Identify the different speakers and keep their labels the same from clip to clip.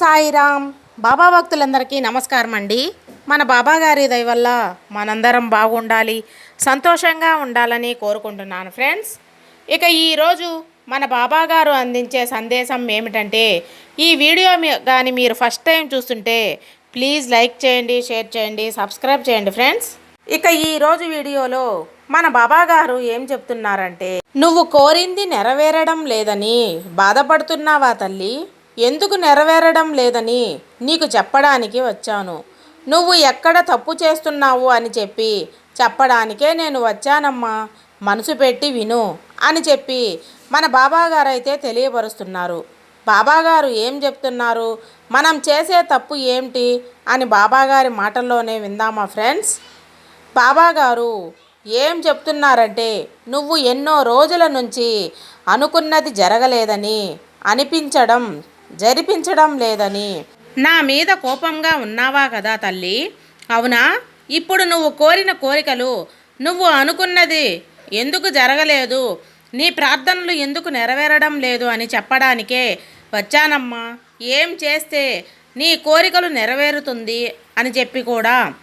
Speaker 1: సాయిరామ్. బాబా భక్తులందరికీ నమస్కారం అండి. మన బాబా గారి దయ వల్ల మనందరం బాగుండాలి సంతోషంగా ఉండాలని కోరుకుంటున్నాను ఫ్రెండ్స్. ఇక ఈరోజు మన బాబాగారు అందించే సందేశం ఏమిటంటే ఈ వీడియో కానీ మీరు ఫస్ట్ టైం చూస్తుంటే ప్లీజ్ లైక్ చేయండి షేర్ చేయండి సబ్స్క్రైబ్ చేయండి ఫ్రెండ్స్. ఇక ఈరోజు వీడియోలో మన బాబాగారు ఏం చెప్తున్నారంటే నువ్వు కోరింది నెరవేరడం లేదని బాధపడుతున్నావా తల్లి? ఎందుకు నెరవేరడం లేదని నీకు చెప్పడానికి వచ్చాను. నువ్వు ఎక్కడ తప్పు చేస్తున్నావు అని చెప్పి చెప్పడానికే నేను వచ్చానమ్మా. మనసు పెట్టి విను అని చెప్పి మన బాబాగారైతే అయితే తెలియపరుస్తున్నారు. బాబాగారు ఏం చెప్తున్నారు? మనం చేసే తప్పు ఏమిటి? అని బాబాగారి మాటల్లోనే విందామా ఫ్రెండ్స్? బాబాగారు ఏం చెప్తున్నారంటే నువ్వు ఎన్నో రోజుల నుంచి అనుకున్నది జరగలేదని అనిపించడం జరిపించడం లేదని. నా మీద కోపంగా ఉన్నావా కదా తల్లి? అవునా? ఇప్పుడు నువ్వు కోరిన కోరికలు నువ్వు అనుకున్నది ఎందుకు జరగలేదు? నీ ప్రార్థనలు ఎందుకు నెరవేరడం లేదు అని చెప్పడానికే వచ్చానమ్మా. ఏం చేస్తే నీ కోరికలు నెరవేరుతుంది అని చెప్పి కూడా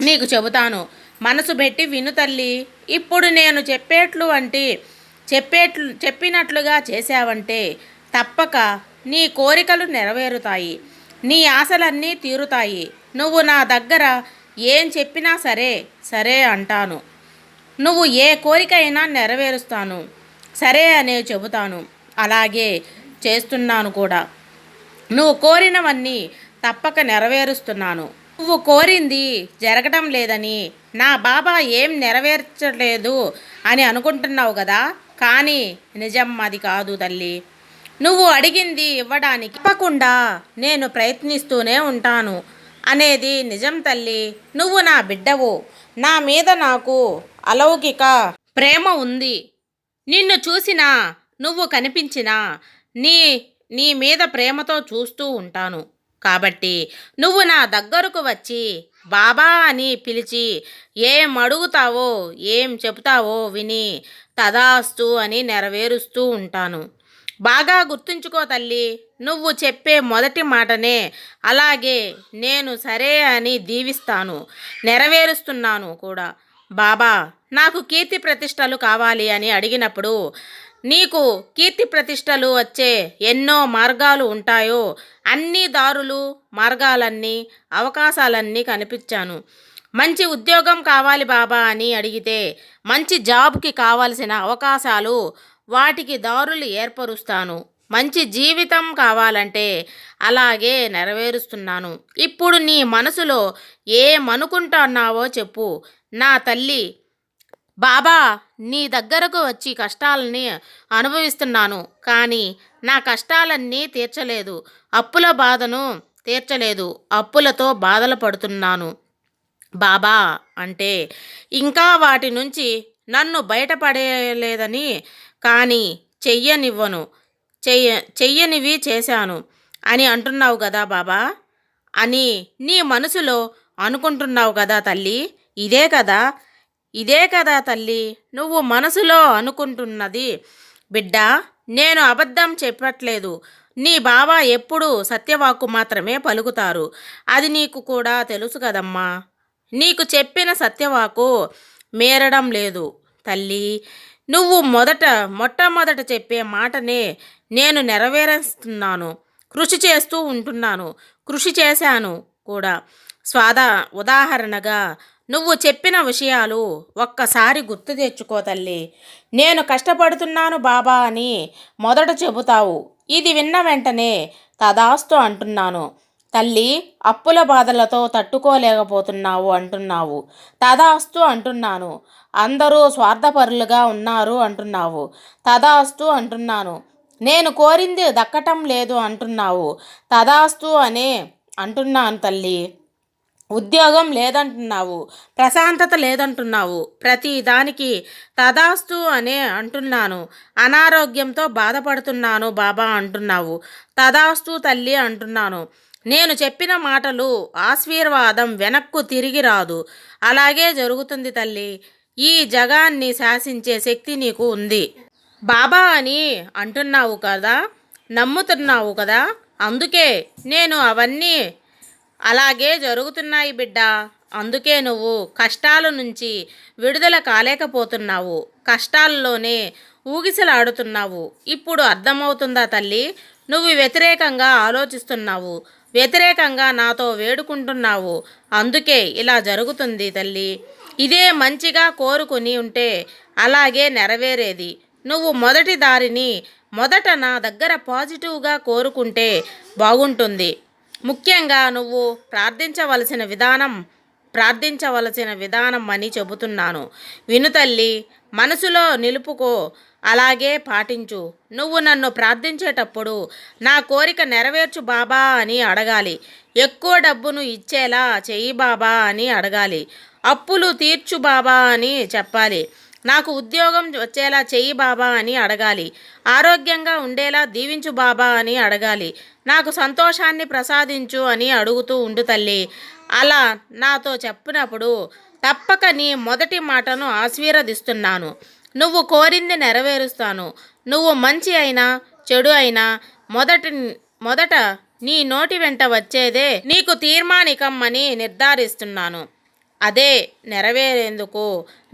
Speaker 1: నీకు చెబుతాను. మనసు పెట్టి విను తల్లి. ఇప్పుడు నేను చెప్పేట్లు అంటే చెప్పేట్లు చెప్పినట్లుగా చేశావంటే తప్పక నీ కోరికలు నెరవేరుతాయి. నీ ఆశలన్నీ తీరుతాయి. నువ్వు నా దగ్గర ఏం చెప్పినా సరే సరే అంటాను. నువ్వు ఏ కోరికైనా నెరవేరుస్తాను. సరే అనే చెబుతాను. అలాగే చేస్తున్నాను కూడా. నువ్వు కోరినవన్నీ తప్పక నెరవేరుస్తున్నాను. నువ్వు కోరింది జరగటం లేదని నా బాబా ఏం నెరవేర్చలేదు అని అనుకుంటున్నావు కదా? కానీ నిజం అది కాదు తల్లి. నువ్వు అడిగింది ఇవ్వడానికి తప్పకుండా నేను ప్రయత్నిస్తూనే ఉంటాను అనేది నిజం తల్లి. నువ్వు నా బిడ్డవు. నా మీద నాకు అలౌకిక ప్రేమ ఉంది. నిన్ను చూసినా నువ్వు కనిపించినా నీ నీ మీద ప్రేమతో చూస్తూ ఉంటాను. కాబట్టి నువ్వు నా దగ్గరకు వచ్చి బాబా అని పిలిచి ఏం అడుగుతావో ఏం చెబుతావో విని తదాస్తు అని నెరవేరుస్తూ ఉంటాను. బాగా గుర్తుంచుకో తల్లి నువ్వు చెప్పే మొదటి మాటనే. అలాగే నేను సరే అని దీవిస్తాను నెరవేరుస్తున్నాను కూడా. బాబా నాకు కీర్తి ప్రతిష్టలు కావాలి అని అడిగినప్పుడు నీకు కీర్తి ప్రతిష్టలు వచ్చే ఎన్నో మార్గాలు ఉంటాయో అన్ని దారులు మార్గాలన్నీ అవకాశాలన్నీ కనిపించాను. మంచి ఉద్యోగం కావాలి బాబా అని అడిగితే మంచి జాబ్కి కావలసిన అవకాశాలు వాటికి దారులు ఏర్పరుస్తాను. మంచి జీవితం కావాలంటే అలాగే నెరవేరుస్తున్నాను. ఇప్పుడు నీ మనసులో ఏమనుకుంటున్నావో చెప్పు. నా తల్లి బాబా నీ దగ్గరకు వచ్చి కష్టాలని అనుభవిస్తున్నాను కానీ నా కష్టాలన్నీ తీర్చలేదు. అప్పుల బాధను తీర్చలేదు. అప్పులతో బాధలు పడుతున్నాను. బాబా అంటే ఇంకా వాటి నుంచి నన్ను బయటపడేయలేదని కానీ చెయ్యనివ్వను. చెయ్య చెయ్యనివి చేశాను. అని అంటున్నావు కదా బాబా. అని నీ మనసులో అనుకుంటున్నావు కదా తల్లి. ఇదే కదా ఇదే కదా తల్లి. నువ్వు మనసులో అనుకుంటున్నది. బిడ్డ నేను అబద్ధం చెప్పట్లేదు. నీ బాబా ఎప్పుడూ సత్యవాక్కు మాత్రమే పలుకుతారు. అది నీకు కూడా తెలుసు కదమ్మా. నీకు చెప్పిన సత్యవాకు మేరడం లేదు. తల్లి నువ్వు మొదట మొట్టమొదట చెప్పే మాటనే నేను నెరవేరుస్తున్నాను. కృషి చేస్తూ ఉంటున్నాను. కృషి చేశాను కూడా. స్వాదా ఉదాహరణగా నువ్వు చెప్పిన విషయాలు ఒక్కసారి గుర్తు తెచ్చుకో తల్లి. నేను కష్టపడుతున్నాను బాబా అని మొదట చెబుతావు. ఇది విన్న వెంటనే తదాస్తు అంటున్నాను. తల్లి అప్పుల బాధలతో తట్టుకోలేకపోతున్నావు అంటున్నావు. తదాస్తు అంటున్నాను. అందరూ స్వార్థపరులుగా ఉన్నారు అంటున్నావు. తదాస్తు అంటున్నాను. నేను కోరింది దక్కటం లేదు అంటున్నావు. తదాస్తు అనే అంటున్నాను తల్లి. ఉద్యోగం లేదంటున్నావు. ప్రశాంతత లేదంటున్నావు. ప్రతి దానికి తదాస్తు అనే అంటున్నాను. అనారోగ్యంతో బాధపడుతున్నాను బాబా అంటున్నావు. తదాస్తు తల్లి అంటున్నాను. నేను చెప్పిన మాటలు ఆశీర్వాదం వెనక్కు తిరిగి రాదు. అలాగే జరుగుతుంది తల్లి. ఈ జగాన్ని శాసించే శక్తి నీకు ఉంది. బాబా అని అంటున్నావు కదా నమ్ముతున్నావు కదా అందుకే నేను అవన్నీ అలాగే జరుగుతున్నాయి బిడ్డ. అందుకే నువ్వు కష్టాల నుంచి విడుదల కాలేకపోతున్నావు. కష్టాల్లోనే ఊగిసలాడుతున్నావు. ఇప్పుడు అర్థమవుతుందా తల్లి? నువ్వు వ్యతిరేకంగా ఆలోచిస్తున్నావు. వ్యతిరేకంగా నాతో వేడుకుంటున్నావు. అందుకే ఇలా జరుగుతుంది తల్లి. ఇదే మంచిగా కోరుకుని ఉంటే అలాగే నెరవేరేది. నువ్వు మొదటి దారిని మొదట నా దగ్గర పాజిటివ్గా కోరుకుంటే బాగుంటుంది. ముఖ్యంగా నువ్వు ప్రార్థించవలసిన విధానం ప్రార్థించవలసిన విధానం అని చెబుతున్నాను. వినుతల్లి మనసులో నిలుపుకో. అలాగే పాటించు. నువ్వు నన్ను ప్రార్థించేటప్పుడు నా కోరిక నెరవేర్చు బాబా అని అడగాలి. ఎక్కువ డబ్బును ఇచ్చేలా చెయ్యి బాబా అని అడగాలి. అప్పులు తీర్చు బాబా అని చెప్పాలి. నాకు ఉద్యోగం వచ్చేలా చెయ్యి బాబా అని అడగాలి. ఆరోగ్యంగా ఉండేలా దీవించు బాబా అని అడగాలి. నాకు సంతోషాన్ని ప్రసాదించు అని అడుగుతూ ఉండు తల్లి. అలా నాతో చెప్పినప్పుడు తప్పక నీ మొదటి మాటను ఆశీర్వదిస్తున్నాను. నువ్వు కోరింది నెరవేరుస్తాను. నువ్వు మంచి అయినా చెడు అయినా మొదటి మొదట నీ నోటి వెంట వచ్చేదే నీకు తీర్మానికమ్మని నిర్ధారిస్తున్నాను. అదే నెరవేరేందుకు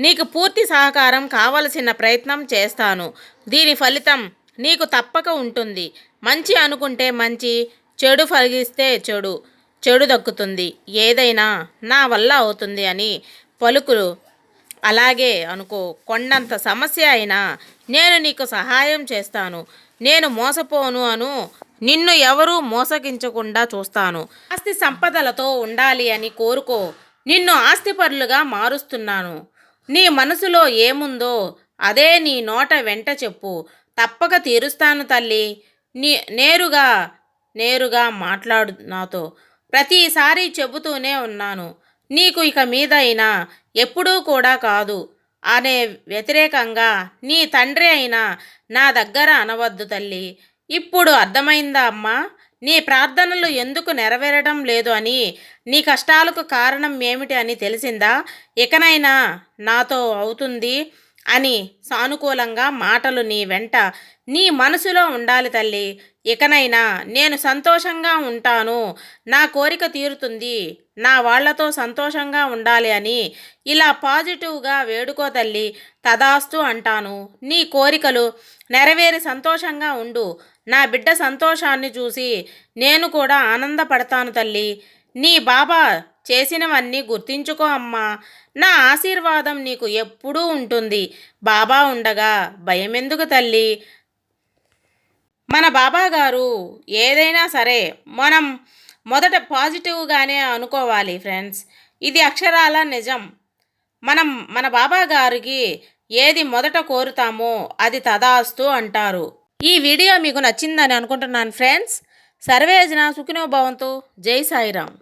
Speaker 1: నీకు పూర్తి సహకారం కావలసిన ప్రయత్నం చేస్తాను. దీని ఫలితం నీకు తప్పక ఉంటుంది. మంచి అనుకుంటే మంచి చెడు ఫలిగిస్తే చెడు చెడు దక్కుతుంది. ఏదైనా నా వల్ల అవుతుంది అని పలుకులు అలాగే అనుకో కొండంత సమస్య అయినా నేను నీకు సహాయం చేస్తాను. నేను మోసపోను అను నిన్ను ఎవరూ మోసగించకుండా చూస్తాను. ఆస్తి సంపదలతో ఉండాలి అని కోరుకో నిన్ను ఆస్తిపరులుగా మారుస్తున్నాను. నీ మనసులో ఏముందో అదే నీ నోట వెంట చెప్పు. తప్పక తీరుస్తాను తల్లి. నీ నేరుగా నేరుగా మాట్లాడు నాతో. ప్రతిసారి చెబుతూనే ఉన్నాను. నీకు ఇక మీదైనా ఎప్పుడూ కూడా కాదు. అనే వ్యతిరేకంగా నీ తండ్రి అయినా నా దగ్గర అనవద్దు తల్లి. ఇప్పుడు అర్థమైందా అమ్మా? నీ ప్రార్థనలు ఎందుకు నెరవేరడం లేదు అని నీ కష్టాలకు కారణం ఏమిటి అని తెలిసిందా? ఇకనైనా నాతో అవుతుంది అని సానుకూలంగా మాటలు నీ వెంట నీ మనసులో ఉండాలి తల్లి. ఇకనైనా నేను సంతోషంగా ఉంటాను. నా కోరిక తీరుతుంది. నా వాళ్ళతో సంతోషంగా ఉండాలి అని ఇలా పాజిటివ్గా వేడుకో తల్లి తదాస్తు అంటాను. నీ కోరికలు నెరవేరి సంతోషంగా ఉండు. నా బిడ్డ సంతోషాన్ని చూసి నేను కూడా ఆనందపడతాను తల్లి. నీ బాబా చేసినవన్నీ గుర్తించుకో అమ్మా. నా ఆశీర్వాదం నీకు ఎప్పుడూ ఉంటుంది. బాబా ఉండగా భయమెందుకు తల్లి? మన బాబా గారు ఏదైనా సరే మనం మొదట పాజిటివ్గానే అనుకోవాలి ఫ్రెండ్స్ ఇది అక్షరాల నిజం. మనం మన బాబా గారికి ఏది మొదట కోరుతామో అది తదాస్తు అంటారు. ఈ వీడియో మీకు నచ్చిందని అనుకుంటున్నాను ఫ్రెండ్స్ సర్వేజన సుఖినో భవంతు. జై సాయిరామ్.